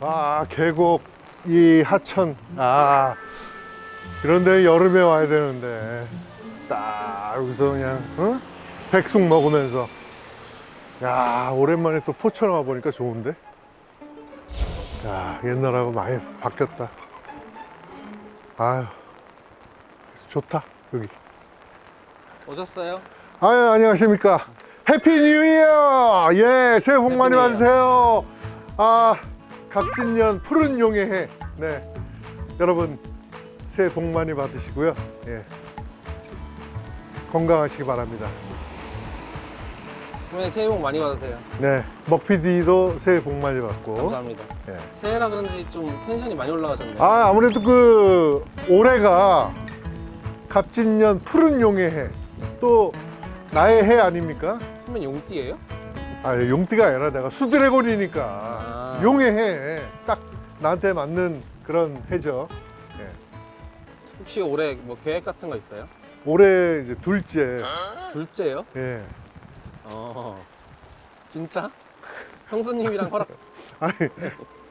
아 계곡 이 하천. 아 그런데 여름에 와야 되는데. 딱 여기서 그냥 어? 백숙 먹으면서. 야 오랜만에 또 포천 와 보니까 좋은데? 야 옛날하고 많이 바뀌었다. 아유 좋다 여기. 오셨어요? 아유 안녕하십니까. 해피 뉴 이어! 예 새해 복 많이. 받으세요. 아 갑진년 푸른 용의 해 네 여러분 새해 복 많이 받으시고요 예 건강하시기 바랍니다 부모님 새해 복 많이 받으세요. 네 먹PD도 새해 복 많이 받고 감사합니다. 예. 새해라 그런지 좀 텐션이 많이 올라가셨네요. 아 아무래도 그 올해가 갑진년 푸른 용의 해 또 나의 해 아닙니까? 선배님 용띠예요? 아 용띠가 아니라 내가 수드래곤이니까 아. 용의 해 딱 나한테 맞는 그런 해죠. 예. 혹시 올해 뭐 계획 같은 거 있어요? 올해 이제 둘째. 둘째요? 예. 어. 진짜? 형수님이랑 허락 아니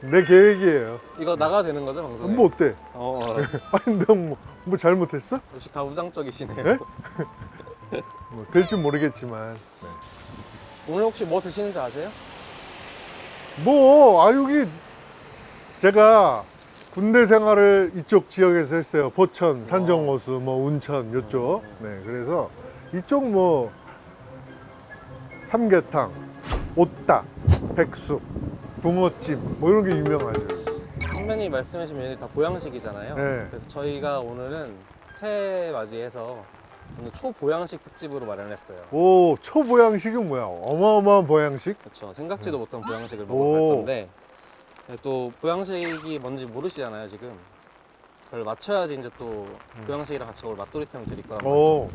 내 계획이에요. 이거 나가도 되는 거죠 방송에? 뭐 어때? 어, 어. 아니 내가 뭐, 뭐 잘못했어? 역시 가부장적이시네요. 네? 뭐 될지 모르겠지만 네. 오늘 혹시 뭐 드시는지 아세요? 뭐, 아, 여기 제가 군대 생활을 이쪽 지역에서 했어요. 포천, 산정호수, 뭐, 운천, 요쪽. 네, 그래서 이쪽 뭐, 삼계탕, 오딱, 백숙, 붕어찜, 뭐 이런 게 유명하죠. 선배님 말씀하신 메뉴 다 보양식이잖아요. 네. 그래서 저희가 오늘은 새해 맞이해서 오늘 초보양식 특집으로 마련했어요. 오, 초보양식은 뭐야? 어마어마한 보양식? 그렇죠. 생각지도 못한 보양식을 오. 먹어볼 건데 네, 또 보양식이 뭔지 모르시잖아요 지금. 그걸 맞춰야지 이제 또 보양식이랑 같이 오늘 맛도리탕을 드릴 거란 말이죠. 오,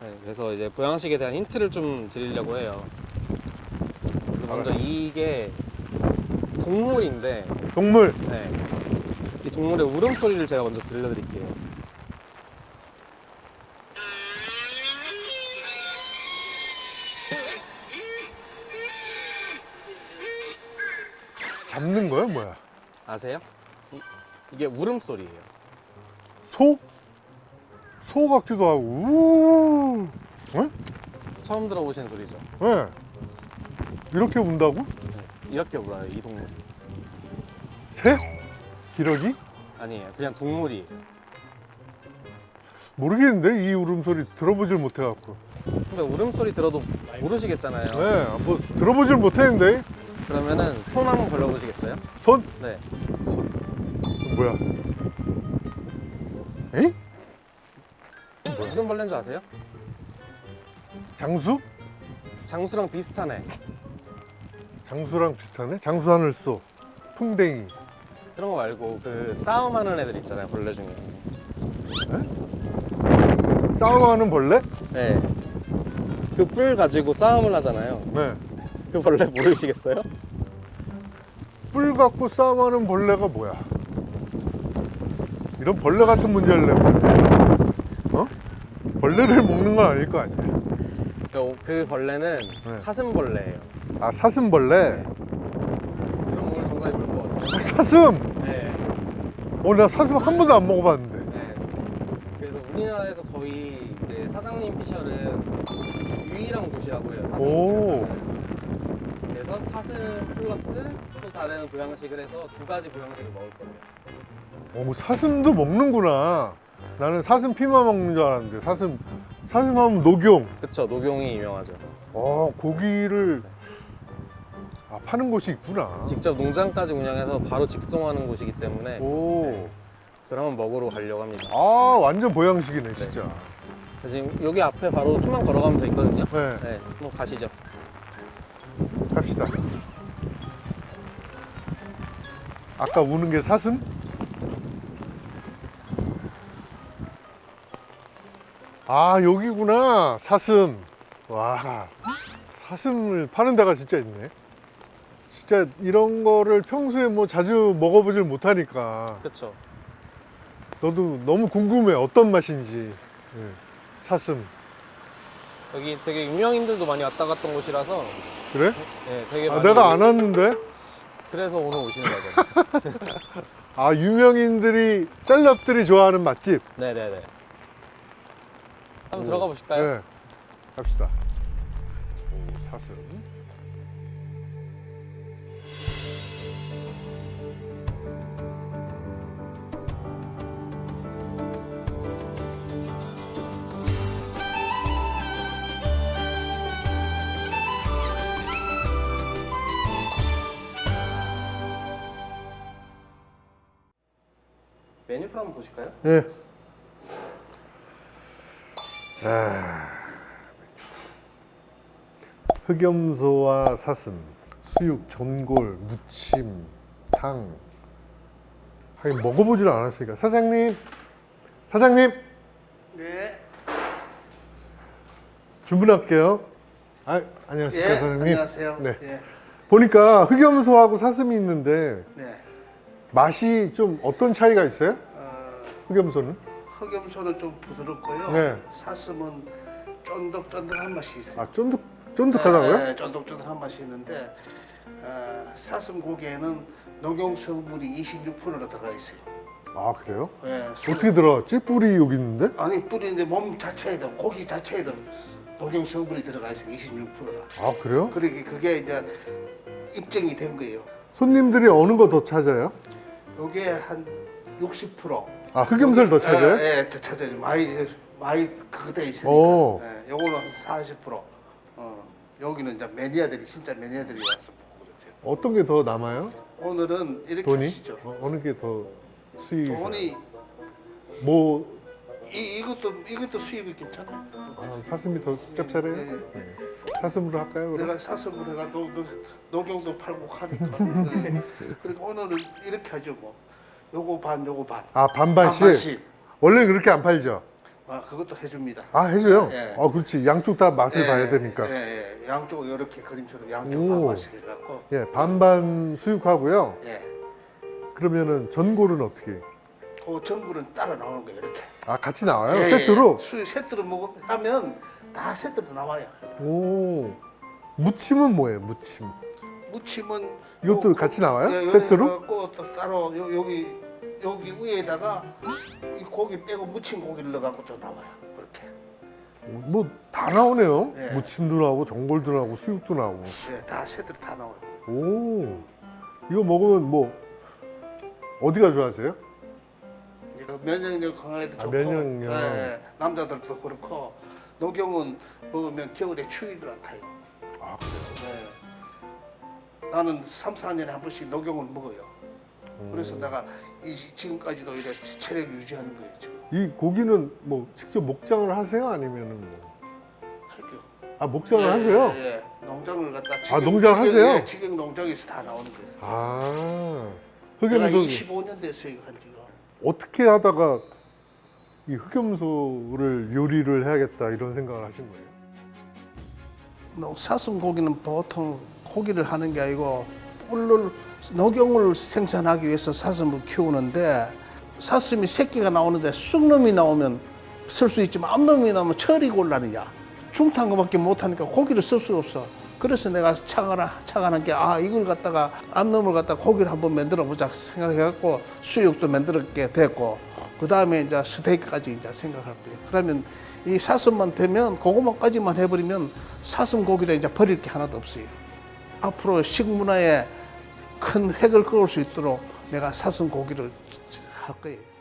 네, 그래서 이제 보양식에 대한 힌트를 좀 드리려고 해요. 그래서 먼저 이게 동물인데 동물. 네. 이 동물의 울음소리를 제가 먼저 들려드릴게요. 잡는 거야, 뭐야? 아세요? 이, 이게 울음소리예요. 소? 소 같기도 하고, 우, 어? 처음 들어보시는 소리죠. 네. 이렇게 운다고? 네. 이렇게 울어요, 이 동물이. 새? 기러기? 아니에요. 그냥 동물이. 모르겠는데 이 울음소리 들어보질 못해갖고 근데 울음소리 들어도 모르시겠잖아요. 네 뭐 들어보질 못했는데 그러면은 손 한번 걸러보시겠어요? 손? 네. 뭐야 에이? 무슨 벌레인 줄 아세요? 장수? 장수랑 비슷하네. 장수랑 비슷하네? 장수 하늘소 풍뎅이 그런 거 말고 그 싸움하는 애들 있잖아요, 벌레 중에. 싸움하는 벌레? 네. 그 뿔 가지고 싸움을 하잖아요. 네. 그 벌레 모르시겠어요? 뿔 갖고 싸움하는 벌레가 뭐야 이런 벌레 같은 문제를 내고 어? 벌레를 먹는 건 아닐 거 아니야 그, 그 벌레는 네. 사슴벌레예요. 아 사슴벌레 그럼 오늘 정답이 뭘것 같아요? 아, 사슴 네. 어나 사슴 한 번도 안 먹어봤는데 네. 그래서 우리나라에서 거의 이제 사장님 피셜은 유일한 곳이라고 해요. 사슴. 오. 그래서 사슴 플러스 또 다른 보양식을 해서 두 가지 보양식을 먹을 거예요. 어, 뭐 사슴도 먹는구나. 나는 사슴 피만 먹는 줄 알았는데 사슴 사슴 하면 녹용. 그쵸, 녹용이 유명하죠. 어 고기를 아, 파는 곳이 있구나. 직접 농장까지 운영해서 바로 직송하는 곳이기 때문에 오. 그걸 한번 먹으러 가려고 합니다. 아 완전 보양식이네 진짜. 그래서 지금 여기 앞에 바로 좀만 걸어가면 더 있거든요. 네. 네, 한번 가시죠. 갑시다. 아까 우는 게 사슴? 아 여기구나 사슴. 와 사슴을 파는 데가 진짜 있네. 진짜 이런 거를 평소에 뭐 자주 먹어보질 못하니까 그쵸. 너도 너무 궁금해 어떤 맛인지 예, 사슴 여기 되게 유명인들도 많이 왔다 갔던 곳이라서 그래? 네, 되게 아, 많이 내가 안 왔는데 그래서 오늘 오시는 거죠. 아 유명인들이 셀럽들이 좋아하는 맛집. 네네네. 한번 들어가 보실까요? 네. 갑시다. 오, 사슴. 메뉴표 한번 보실까요? 예. 아, 흑염소와 사슴, 수육, 전골, 무침, 탕. 하긴 먹어보질 않았으니까 사장님, 사장님 네. 주문할게요. 아, 안녕하세요, 예, 사장님. 안녕하세요. 네. 예. 보니까 흑염소하고 사슴이 있는데 네. 맛이 좀 어떤 차이가 있어요? 어, 흑염소는? 흑염소는 좀 부드럽고요. 네. 사슴은 쫀득쫀득한 맛이 있어요. 아, 쫀득 쫀득하다고요? 네, 쫀득쫀득한 맛이 있는데 어, 사슴 고기에는 녹용 성분이 26%나 들어가 있어요. 아, 그래요? 예, 소- 어떻게 들어갔지? 뿔이 여기 있는데? 아니 뿌리는데 몸 자체에도 고기 자체에도 녹용 성분이 들어가 있어요. 26%나. 아, 그래요? 그러게 그게 이제 입증이 된 거예요. 손님들이 어느 거 더 찾아요? 요게 한 60%. 아, 흑염소를 더 찾아요? 예, 예, 더 찾아요. 많이 그거 돼 있으니까. 오. 예, 요거는 한 40%. 어, 여기는 이제 매니아들이 진짜 매니아들이 와서 보고 그러세요. 어떤 게 더 남아요? 오늘은 이렇게 돈이? 하시죠. 어, 어느 게 더 수익이? 돈이 뭐 이, 이것도 이것도 수입이 괜찮아요. 아, 사슴이 더 짭짤해요? 예, 예. 네. 사슴으로 할까요? 그럼? 내가 사슴을 내가 노, 노, 녹용도 팔고 하니까. 예. 그리고 오늘은 이렇게 하죠 뭐. 요거 반 요거 반. 아 반반씩. 반반씩. 원래 그렇게 안 팔죠? 아, 그것도 해줍니다. 아 해줘요. 예. 아 그렇지. 양쪽 다 맛을 예, 봐야 되니까. 예, 예. 양쪽 이렇게 그림처럼 양쪽 오. 반반씩 해갖고. 예, 반반 수육하고요. 예. 그러면은 전골은 어떻게? 그 전부는 따라 나오는 거예요 이렇게. 아 같이 나와요? 예, 세트로? 예. 수 세트로 먹으면 하면 다 세트로 나와요. 오. 무침은 뭐예요? 무침. 무침은 이것도 요- 같이 나와요? 예, 세트로? 또 따로 요, 여기 여기 위에다가 이 고기 빼고 무침 고기를 넣어갖고 또 나와요. 그렇게. 뭐 다 나오네요. 예. 무침도 나오고 전골도 나오고 수육도 나오고. 예, 다 세트로 다 나와요. 오. 이거 먹으면 뭐 어디가 좋아하세요? 이거 면역력 강화에도 아, 좋고 면역력. 예, 남자들도 그렇고 녹용은 먹으면 겨울에 추위를 안 타요. 아 그래요? 네. 나는 3, 4년에 한 번씩 녹용을 먹어요. 그래서 음. 내가 이, 지금까지도 이래 체력 유지하는 거예요 지금. 이 고기는 뭐 직접 목장을 하세요? 아니면은 뭐? 하죠. 아 목장을 예, 하세요? 예, 예. 농장을 갖다 아, 농장 하세요? 예, 직영 농장에서 다 나오는 거예요. 아 내가 흑염소 25년 됐어요 이거 한 지가. 어떻게 하다가 이 흑염소를 요리를 해야겠다 이런 생각을 하신 거예요? 농- 사슴 고기는 보통 고기를 하는 게 아니고 뿔을 녹용을 생산하기 위해서 사슴을 키우는데 사슴이 새끼가 나오는데 쑥놈이 나오면 쓸 수 있지만 암놈이 나오면 철이 곤란이야. 중탄 거밖에 못하니까 고기를 쓸 수가 없어. 그래서 내가 착안한, 착안한 게, 아, 이걸 갖다가, 암놈을 갖다가 고기를 한번 만들어 보자 생각해갖고 수육도 만들게 됐고, 그 다음에 이제 스테이크까지 이제 생각할 거예요. 그러면 이 사슴만 되면, 그것만까지만 해버리면 사슴 고기도 이제 버릴 게 하나도 없어요. 앞으로 식문화에 큰 획을 그을 수 있도록 내가 사슴 고기를 할 거예요.